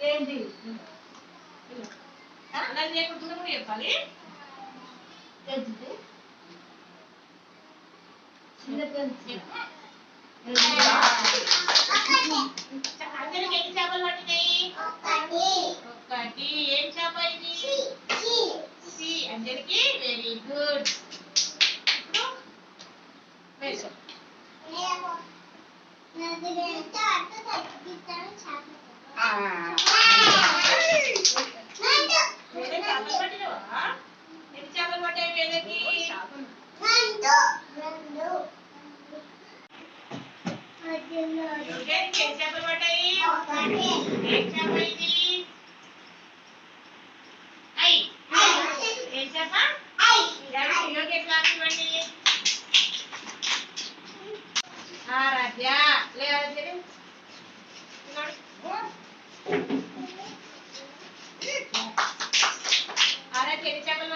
ఏంటి చెప్పాలి అందరికి ఎన్ని ఒకటి ఏం చేప అందరికి వెరీ గుడ్ ఇప్పుడు Ahora ya, le voy a decir. అర చెడు చేపలు